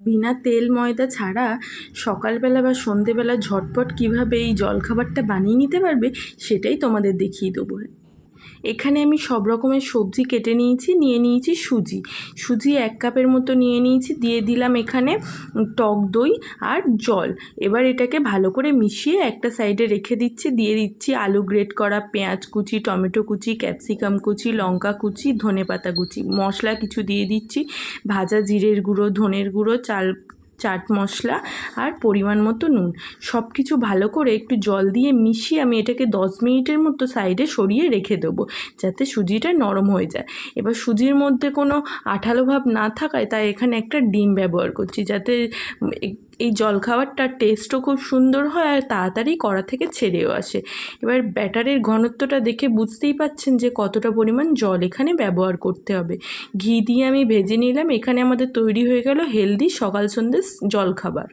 বিনা তেল ময়দা ছাড়া সকালবেলা বা সন্ধেবেলা ঝটপট কীভাবে এই জলখাবারটা বানিয়ে নিতে পারবে, সেটাই তোমাদের দেখিয়ে দেবো। এখানে আমি সব রকমের সবজি কেটে নিয়েছি, নিয়ে নিয়েছি সুজি। সুজি এক কাপের মতো নিয়ে নিয়েছি, দিয়ে দিলাম এখানে টক দই আর জল। এবার এটাকে ভালো করে মিশিয়ে একটা সাইডে রেখে দিচ্ছি, দিয়ে দিচ্ছি আলু গ্রেট করা পেঁয়াজ কুচি, টমেটো কুচি, ক্যাপসিকাম কুচি, লঙ্কা কুচি ধনে পাতা কুচি। মশলা কিছু দিয়ে দিচ্ছি, ভাজা জিরের গুঁড়ো, ধনের গুঁড়ো, চাল চাট মশলা আর পরিমাণ মতো নুন। সব কিছু ভালো করে একটু জল দিয়ে মিশিয়ে আমি এটাকে দশ মিনিটের মতো সাইডে সরিয়ে রেখে দেবো, যাতে সুজিটা নরম হয়ে যায়। এবার সুজির মধ্যে কোনো আঠালো ভাব না থাকায় তাই এখানে একটা ডিম ব্যবহার করছি, যাতে এই জলখাবারটার টেস্টও খুব সুন্দর হয় আর তাড়াতাড়ি কড়া থেকে ছেড়েও আসে। এবার ব্যাটারের ঘনত্বটা দেখে বুঝতেই পাচ্ছেন যে কতটা পরিমাণ জল এখানে ব্যবহার করতে হবে। ঘি দিয়ে আমি ভেজে নিলাম, এখানে আমাদের তৈরি হয়ে গেল হেলদি সকাল সন্ধ্যে জলখাবার